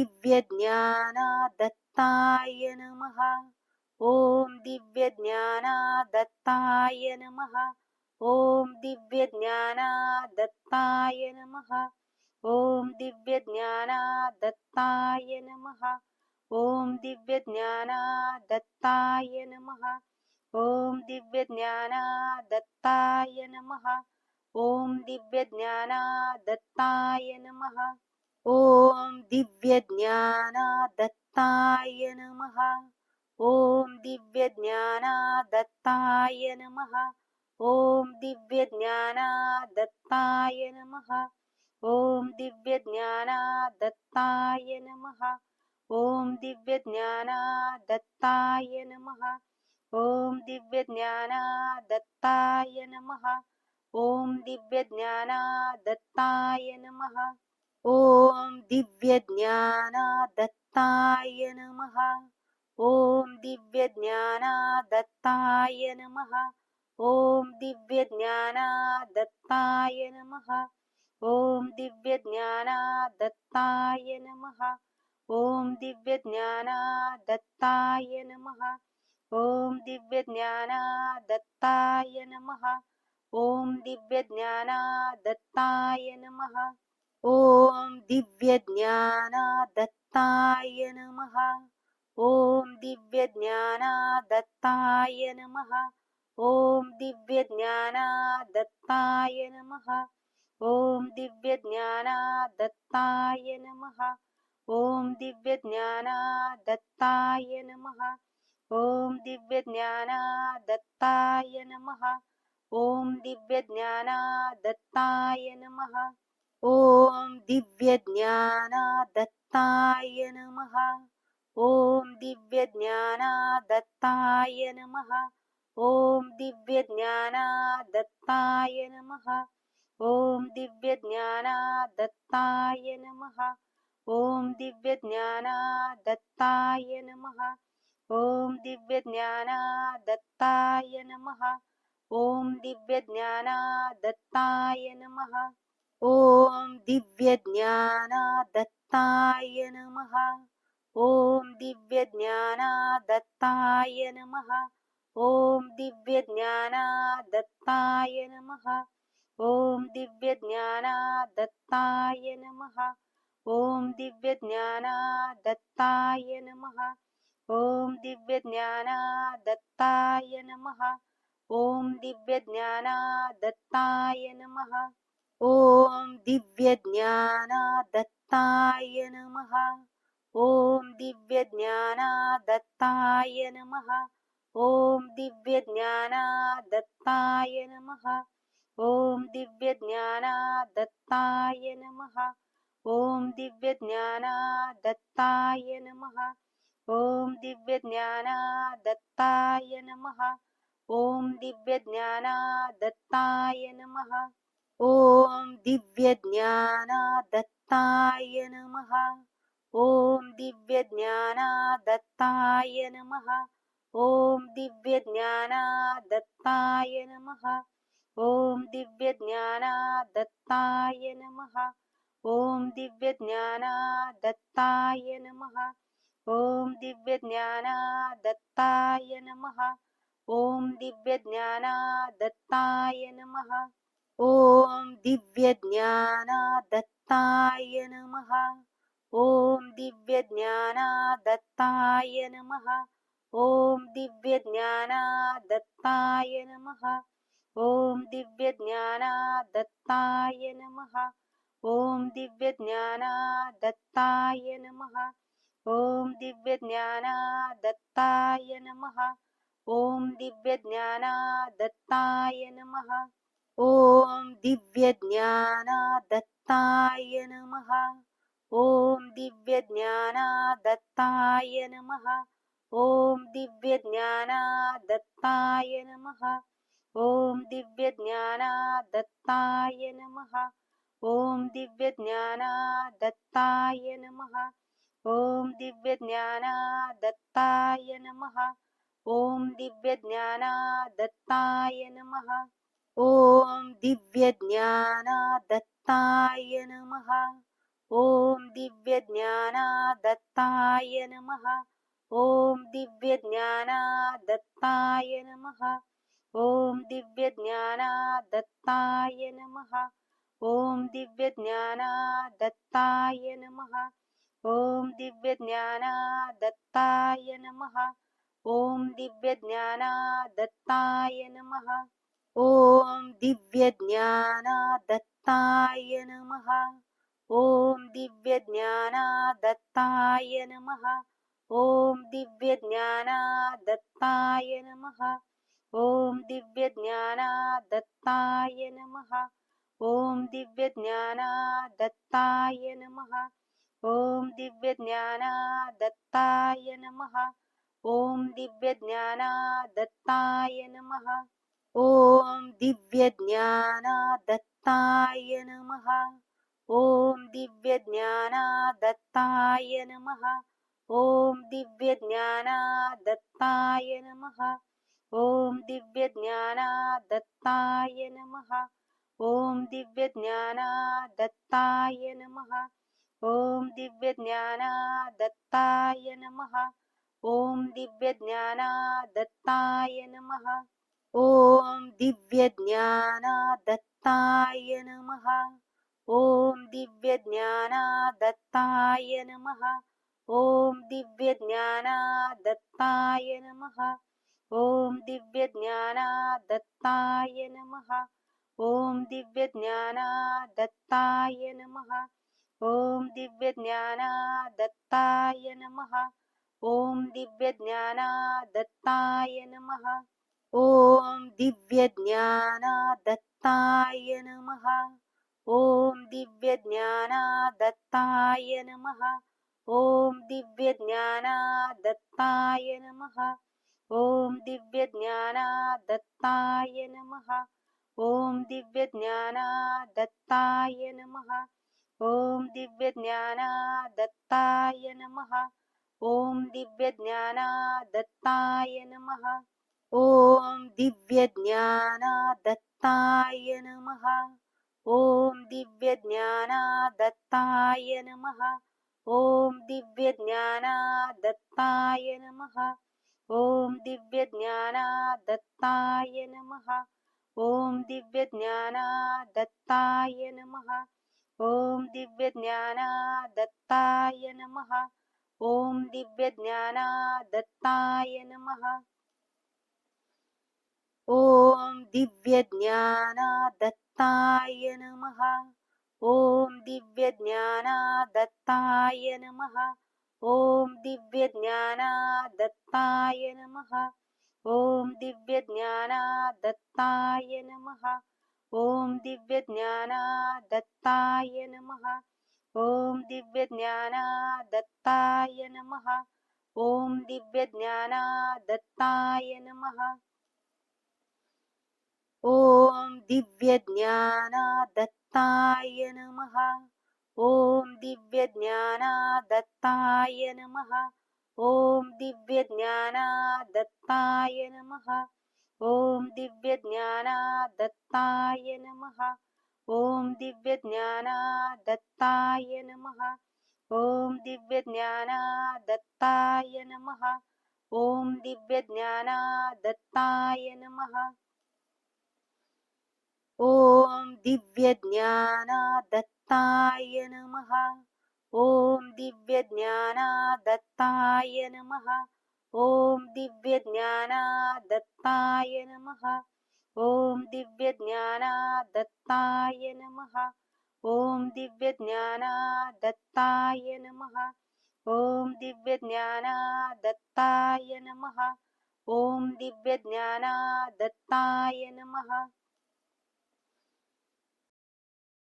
ദിവ്യജ്ഞാനദത്തായ നമ. ഓം ദിവ്യജ്ഞാനദത്തായ നമ. ഓം ദിവ്യജ്ഞാനദത്തായ നമ. ഓം ദിവ്യജ്ഞാനദത്തായ നമ. ഓം ദിവ്യജ്ഞാനദത്തായ നമ. ഓം ദിവ്യജ്ഞാനദത്തായ നമ. ഓം ദിവ്യജ്ഞാനദത്തായ നമ. ॐ दिव्यज्ञानादत्ताय नमः ॐ दिव्यज्ञानादत्ताय नमः ॐ दिव्यज्ञानादत्ताय नमः ॐ दिव्यज्ञानादत्ताय नमः ॐ दिव्यज्ञानादत्ताय नमः ॐ दिव्यज्ञानादत्ताय नमः ॐ दिव्यज्ञानादत्ताय नमः ॐ दिव्यज्ञानादत्ताय नमः ॐ दिव्यज्ञानादत्ताय नमः ॐ दिव्यज्ञानादत्ताय नमः ॐ दिव्यज्ञानादत्ताय नमः ॐ दिव्यज्ञानादत्ताय नमः ॐ दिव्यज्ञानादत्ताय नमः ॐ दिव्यज्ञानादत्ताय नमः ॐ ദിവ്യജ്ഞാനദത്തായ നമ ഓം ദിവ്യജ്ഞാനദത്തായ നമ ഓം ദിവ്യജ്ഞാനദത്തായ നമ ഓം ദിവ്യജ്ഞാനദത്തായ നമ ഓം ദിവ്യജ്ഞാനദത്തായ നമ ഓം ദിവ്യജ്ഞാനദത്തായ നമ ഓം ദിവ്യജ്ഞാനദത്തായ നമ ॐ दिव्यज्ञानादत्ताय नमः ॐ दिव्यज्ञानादत्ताय नमः ॐ दिव्यज्ञानादत्ताय नमः ॐ दिव्यज्ञानादत्ताय नमः ॐ दिव्यज्ञानादत्ताय नमः ॐ दिव्यज्ञानादत्ताय नमः ॐ दिव्यज्ञानादत्ताय नमः ॐ दिव्यज्ञानादत्ताय नमः ॐ दिव्यज्ञानादत्ताय नमः ॐ दिव्यज्ञानादत्ताय नमः ॐ दिव्यज्ञानादत्ताय नमः ॐ दिव्यज्ञानादत्ताय नमः ॐ दिव्यज्ञानादत्ताय नमः ॐ दिव्यज्ञानादत्ताय नमः ഓം ദിവ്യജ്ഞാനദത്തായ നമ ഓം ദിവ്യജ്ഞാനദത്തായ നമ ഓം ദിവ്യജ്ഞാനദത്തായ നമ ഓം ദിവ്യജ്ഞാനദത്തായ നമ ഓം ദിവ്യജ്ഞാനദത്തായ നമ ഓം ദിവ്യജ്ഞാനദത്തായ നമ ഓം ദിവ്യജ്ഞാനദത്തായ നമ ॐ दिव्यज्ञानादत्ताय नमः ॐ दिव्यज्ञानादत्ताय नमः ॐ दिव्यज्ञानादत्ताय नमः ॐ दिव्यज्ञानादत्ताय नमः ॐ दिव्यज्ञानादत्ताय नमः ॐ दिव्यज्ञानादत्ताय नमः ॐ दिव्यज्ञानादत्ताय नमः ഓം ദിവ്യജ്ഞാനദത്തായ നമ ഓം ദിവ്യജ്ഞാനദത്തായ നമ ഓം ദിവ്യജ്ഞാനദത്തായ നമ ഓം ദിവ്യജ്ഞാനദത്തായ നമ ഓം ദിവ്യജ്ഞാനദത്തായ നമ ഓം ദിവ്യജ്ഞാനദത്തായ നമ ഓം ദിവ്യജ്ഞാനദത്തായ നമ ॐ दिव्यज्ञानादत्ताय नमः ॐ दिव्यज्ञानादत्ताय नमः ॐ दिव्यज्ञानादत्ताय नमः ॐ दिव्यज्ञानादत्ताय नमः ॐ दिव्यज्ञानादत्ताय नमः ॐ दिव्यज्ञानादत्ताय नमः ॐ दिव्यज्ञानादत्ताय नमः ഓം ദിവ്യജ്ഞാനദത്തായ നമ ഓം ദിവ്യജ്ഞാനദത്തായ നമ ഓം ദിവ്യജ്ഞാനദത്തായ നമ ഓം ദിവ്യജ്ഞാനദത്തായ നമ ഓം ദിവ്യജ്ഞാനദത്തായ നമ ഓം ദിവ്യജ്ഞാനദത്തായ നമ ഓം ദിവ്യജ്ഞാനദത്തായ നമ ॐ दिव्यज्ञानादत्ताय नमः ॐ दिव्यज्ञानादत्ताय नमः ॐ दिव्यज्ञानादत्ताय नमः ॐ दिव्यज्ञानादत्ताय नमः ॐ दिव्यज्ञानादत्ताय नमः ॐ दिव्यज्ञानादत्ताय नमः ॐ दिव्यज्ञानादत्ताय नमः ॐ दिव्यज्ञानादत्ताय नमः ॐ दिव्यज्ञानादत्ताय नमः ॐ दिव्यज्ञानादत्ताय नमः ॐ दिव्यज्ञानादत्ताय नमः ॐ दिव्यज्ञानादत्ताय नमः ॐ दिव्यज्ञानादत्ताय नमः ॐ दिव्यज्ञानादत्ताय नमः ॐ दिव्यज्ञानादत्ताय नमः ॐ दिव्यज्ञानादत्ताय नमः ॐ दिव्यज्ञानादत्ताय नमः ॐ दिव्यज्ञानादत्ताय नमः ॐ दिव्यज्ञानादत्ताय नमः ॐ दिव्यज्ञानादत्ताय नमः ॐ दिव्यज्ञानादत्ताय नमः ॐ दिव्यज्ञानादत्ताय नमः ॐ दिव्यज्ञानादत्ताय नमः ॐ दिव्यज्ञानादत्ताय नमः ॐ दिव्यज्ञानादत्ताय नमः ॐ दिव्यज्ञानादत्ताय नमः ॐ दिव्यज्ञानादत्ताय नमः ॐ दिव्यज्ञानादत्ताय नमः ॐ दिव्यज्ञानादत्ताय नमः ॐ दिव्यज्ञानादत्ताय नमः ॐ दिव्यज्ञानादत्ताय नमः ॐ दिव्यज्ञानादत्ताय नमः ॐ दिव्यज्ञानादत्ताय नमः ॐ दिव्यज्ञानादत्ताय नमः ॐ दिव्यज्ञानादत्ताय नमः ഓം ദിവ്യജ്ഞാനദത്തായ നമ ഓം ദിവ്യജ്ഞാനദത്തായ നമ ഓം ദിവ്യജ്ഞാനദത്തായ നമ ഓം ദിവ്യജ്ഞാനദത്തായ നമ ഓം ദിവ്യജ്ഞാനദത്തായ നമ ഓം ദിവ്യജ്ഞാനദത്തായ നമ ഓം ദിവ്യജ്ഞാനദത്തായ നമ ॐ दिव्यज्ञानादत्ताय नमः ॐ दिव्यज्ञानादत्ताय नमः ॐ दिव्यज्ञानादत्ताय नमः ॐ दिव्यज्ञानादत्ताय नमः ॐ दिव्यज्ञानादत्ताय नमः ॐ दिव्यज्ञानादत्ताय नमः ॐ दिव्यज्ञानादत्ताय नमः ഓം ദിവ്യജ്ഞാനദത്തായ നമ ഓം ദിവ്യജ്ഞാനദത്തായ നമ ഓം ദിവ്യജ്ഞാനദത്തായ നമ ഓം ദിവ്യജ്ഞാനദത്തായ നമ ഓം ദിവ്യജ്ഞാനദത്തായ നമ ഓം ദിവ്യജ്ഞാനദത്തായ നമ ഓം ദിവ്യജ്ഞാനദത്തായ നമ